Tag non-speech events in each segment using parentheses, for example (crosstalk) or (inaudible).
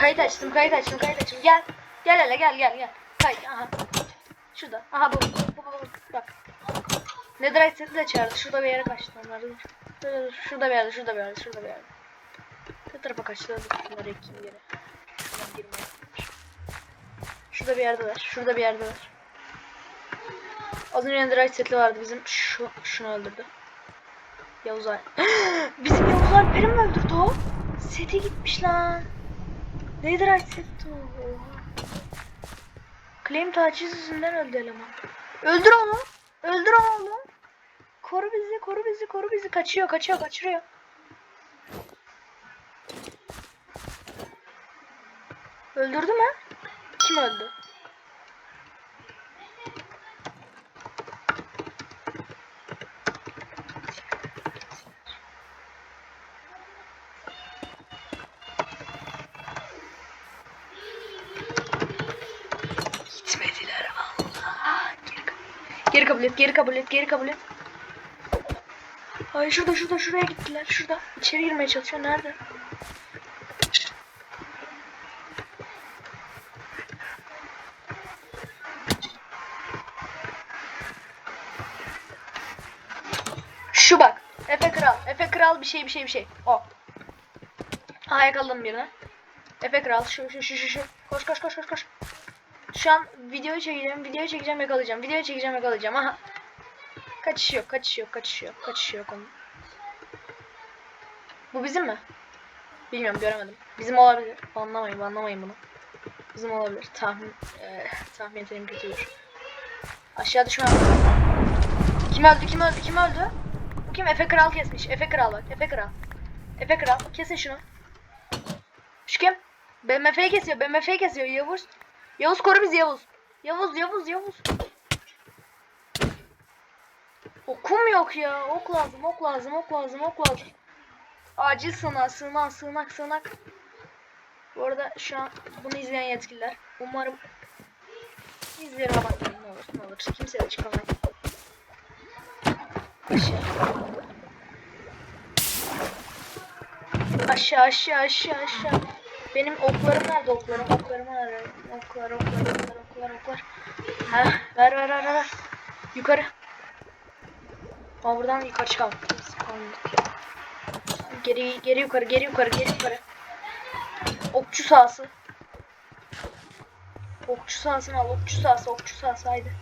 Kayıt açtım, kayıt açtım, kayıt açtım. Gel. Gel hele gel gel gel. Kayıt aha. Şurada. Aha bu. Bu bu bu. Bak. Netherite seti de çağırdı. Şurada bir yere kaçtı onlar. Şurada bir yerde, şurada bir yerde, şurada bir yerde. Ne tarafa kaçtı? Bunları ekeyim geri. Şuradan girmeye. Şurada bir yerde var. Şurada bir yerde var. Az önce Netherite seti vardı bizim. Şu, şunu öldürdü. Yavuz Alp. (gasps) bizim Yavuz Alper'i mi öldürdü o? Sete gitmiş lan. Netherite. Oha. Claim taciz yüzünden öldü eleman. Öldür onu. Öldür onu. Koru bizi, koru bizi, koru bizi. Kaçıyor, kaçıyor, kaçırıyor. Öldürdü mü? Kim öldü? Gitmediler Allah. Geri kabul et, geri kabul et, geri kabul et. Ay şurada, şurada, şuraya gittiler. Şurada. İçeri girmeye çalışıyor. Nerede? Şu bak. Efe Kral. Efe Kral bir şey bir şey bir şey. O. Aha yakaladım birini. Efe Kral şu şu şu şu. Koş koş koş koş koş. Şu an videoyu çekeceğim, videoyu çekeceğim yakalayacağım. Videoyu çekeceğim yakalayacağım. Aha. Kaçış yok, kaçış yok, kaçış yok, kaçış yok onun. Bu bizim mi? Bilmiyorum göremedim. Bizim olabilir. Anlamayın, anlamayın bunu. Bizim olabilir. Tahmin, eee tahmin yeteneğim kötüdür. Aşağı düşme. Kim öldü, kim öldü, kim öldü? Bu kim? Efe Kral kesmiş. Efe Kral bak, Efe Kral. Efe Kral, kesin şunu. Şu kim? BMF'yi kesiyor, BMF'yi kesiyor. Yavuz. Yavuz koru bizi Yavuz. Yavuz, Yavuz, Yavuz. Okum yok ya. Ok lazım, ok lazım, ok lazım, ok lazım. Acil sığınak, sığınak, sığınak, sığınak. Bu arada şu an bunu izleyen yetkililer. Umarım izlerim ama ne olur, ne olur. Kimse de çıkamayın. Aşağı. Aşağı, aşağı, aşağı, aşağı. Benim oklarım nerede oklarım? Oklarımı arıyorum. Oklar, oklar, oklar, oklar, oklar. Heh, ver, ver, ver, ver. Yukarı. Ama buradan yukarı çıkalım. Geri, geri yukarı, geri yukarı, geri yukarı. Okçu sahası. Okçu sahasını al, okçu sahası, okçu sahası haydi.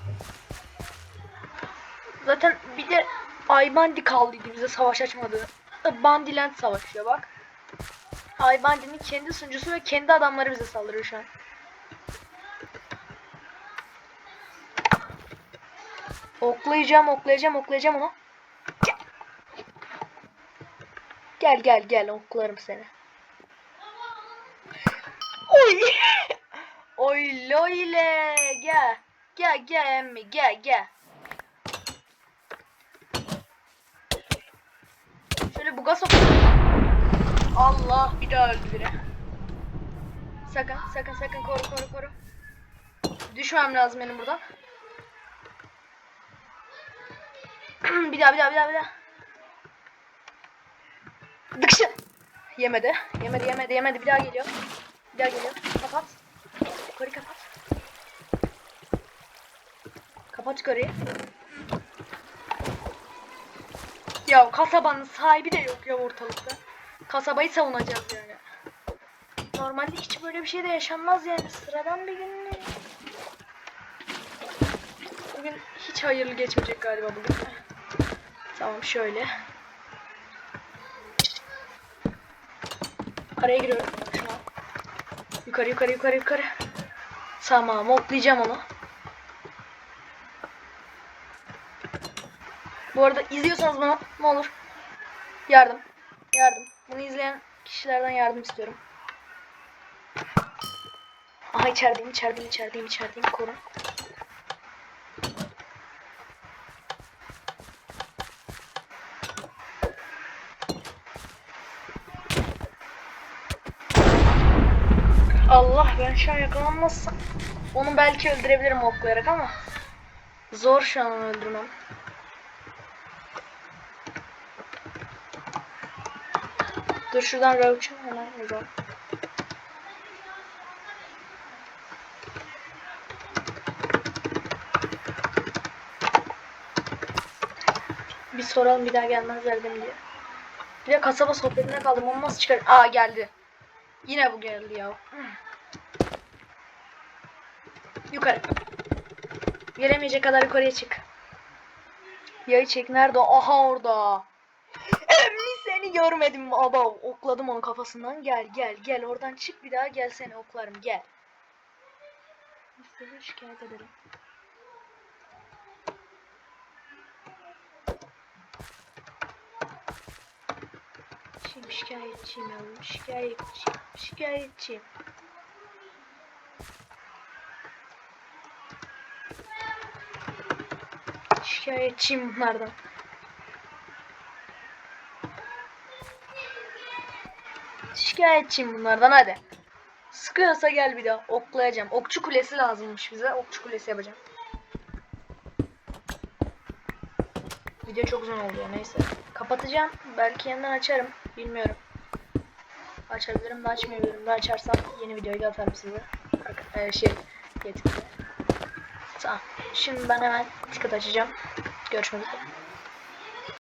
Zaten bir de Aybandi kaldıydı bize savaş açmadı. Bandiland savaşıyor bak. Aybandi'nin kendi sunucusu ve kendi adamları bize saldırıyor şu an. Oklayacağım, oklayacağım, oklayacağım onu. Gel gel gel oklarım seni. Oy. (laughs) Oy loyle gel. Gel gel emmi gel gel. Şöyle buga sok. Allah bir daha öldü biri. Sakın sakın sakın koru koru koru. Düşmem lazım benim buradan. (clears throat) bir daha bir daha bir daha bir daha. Dıkşı. Yemedi. Yemedi yemedi yemedi. Bir daha geliyor. Bir daha geliyor. Kapat. Yukarı kapat. Kapat yukarıyı. Ya kasabanın sahibi de yok ya ortalıkta. Kasabayı savunacağız yani. Normalde hiç böyle bir şey de yaşanmaz yani. Sıradan bir gün? Bugün hiç hayırlı geçmeyecek galiba bugün. Tamam şöyle. Araya giriyorum şu an. Yukarı yukarı yukarı yukarı. Tamam oklayacağım onu. Bu arada izliyorsanız bana ne olur yardım. Yardım. Bunu izleyen kişilerden yardım istiyorum. Aha içerideyim, içerideyim, içerideyim, içerideyim. Korun. Ben şu an yakalanmazsam onu belki öldürebilirim oklayarak ama zor şu an öldürmem. Dur şuradan Roach'ı hemen yazalım. Bir soralım bir daha gelmezler değil diye. Bir de kasaba sohbetine kaldım olmaz çıkar. Aa geldi. Yine bu geldi ya. Yukarı. Gelemeyecek kadar yukarıya çık. Yayı çek. Nerede? Aha orada. Emmi seni görmedim baba. Okladım onu kafasından. Gel gel gel. Oradan çık bir daha gel seni oklarım. Gel. Seni şikayet ederim. Şimdi şikayetçiyim yavrum. Şikayetçiyim. Şikayetçiyim. Şikayetçiyim bunlardan. Şikayetçiyim bunlardan hadi. Sıkıyorsa gel bir daha. Oklayacağım. Okçu kulesi lazımmış bize. Okçu kulesi yapacağım. Video çok uzun oldu neyse. Kapatacağım. Belki yeniden açarım. Bilmiyorum. Açabilirim de açmayabilirim de açarsam yeni videoyu da atarım size. Ee, şey yetkili. Şimdi ben hemen ticket açacağım. Görüşmek üzere.